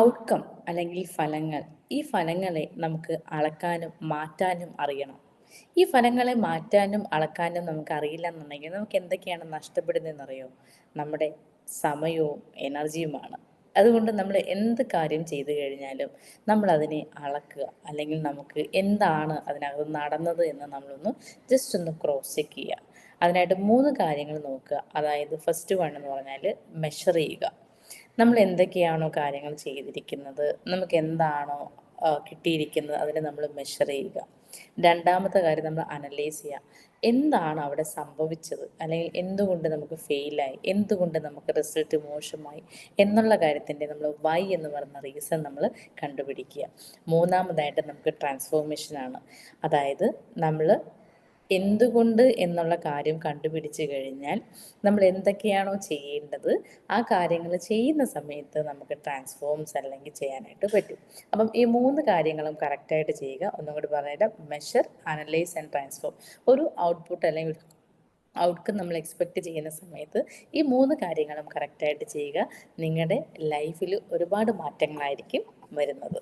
Outcome അല്ലെങ്കിൽ ഫലങ്ങൾ. ഈ ഫലങ്ങളെ നമുക്ക് അളക്കാനും മാറ്റാനും അറിയണം. ഈ ഫലങ്ങളെ മാറ്റാനും അളക്കാനും നമുക്ക് അറിയില്ല എന്നുണ്ടെങ്കിൽ നമുക്ക് എന്തൊക്കെയാണ് നഷ്ടപ്പെടുന്നതെന്നറിയോ? നമ്മുടെ സമയവും എനർജിയുമാണ്. അതുകൊണ്ട് നമ്മൾ എന്ത് കാര്യം ചെയ്തു കഴിഞ്ഞാലും നമ്മൾ അതിനെ അളക്കുക. അല്ലെങ്കിൽ നമുക്ക് എന്താണ് അതിനകത്ത് നടന്നത് എന്ന് നമ്മളൊന്ന് ജസ്റ്റ് ഒന്ന് ക്രോസ് ചെക്ക് ചെയ്യുക. അതിനായിട്ട് മൂന്ന് കാര്യങ്ങൾ നോക്കുക. അതായത് ഫസ്റ്റ് വൺ എന്ന് പറഞ്ഞാൽ മെഷർ ചെയ്യുക. നമ്മൾ എന്തൊക്കെയാണോ കാര്യങ്ങൾ ചെയ്തിരിക്കുന്നത് നമുക്ക് എന്താണോ കിട്ടിയിരിക്കുന്നത് അതിനെ നമ്മൾ മെഷർ ചെയ്യുക. രണ്ടാമത്തെ കാര്യം നമ്മൾ അനലൈസ് ചെയ്യുക. എന്താണ് അവിടെ സംഭവിച്ചത്? അല്ലെങ്കിൽ എന്തുകൊണ്ട് നമുക്ക് ഫെയിലായി എന്തുകൊണ്ട് നമുക്ക് റിസൾട്ട് മോശമായി? എന്നുള്ള കാര്യത്തിന്റെ നമ്മൾ വൈ എന്ന് പറയുന്ന റീസൺ നമ്മൾ കണ്ടുപിടിക്കുക. മൂന്നാമതായിട്ട് നമുക്ക് ട്രാൻസ്ഫോർമേഷനാണ് അതായത് നമ്മൾ എന്തുകൊണ്ട് എന്നുള്ള കാര്യം കണ്ടുപിടിച്ചു കഴിഞ്ഞാൽ നമ്മൾ എന്തൊക്കെയാണോ ചെയ്യേണ്ടത് ആ കാര്യങ്ങൾ ചെയ്യുന്ന സമയത്ത് നമുക്ക് ട്രാൻസ്ഫോംസ് അല്ലെങ്കിൽ ചെയ്യാനായിട്ട് പറ്റും. അപ്പം ഈ മൂന്ന് കാര്യങ്ങളും കറക്റ്റായിട്ട് ചെയ്യുക ഒന്നും കൂടി പറഞ്ഞാൽ മെഷർ അനലൈസ് ആൻഡ് ട്രാൻസ്ഫോം ഒരു ഔട്ട്പുട്ട് അല്ലെങ്കിൽ ഔട്ട്കം നമ്മൾ എക്സ്പെക്റ്റ് ചെയ്യുന്ന സമയത്ത് ഈ മൂന്ന് കാര്യങ്ങളും കറക്റ്റായിട്ട് ചെയ്യുക നിങ്ങളുടെ ലൈഫിൽ ഒരുപാട് മാറ്റങ്ങളായിരിക്കും വരുന്നത്.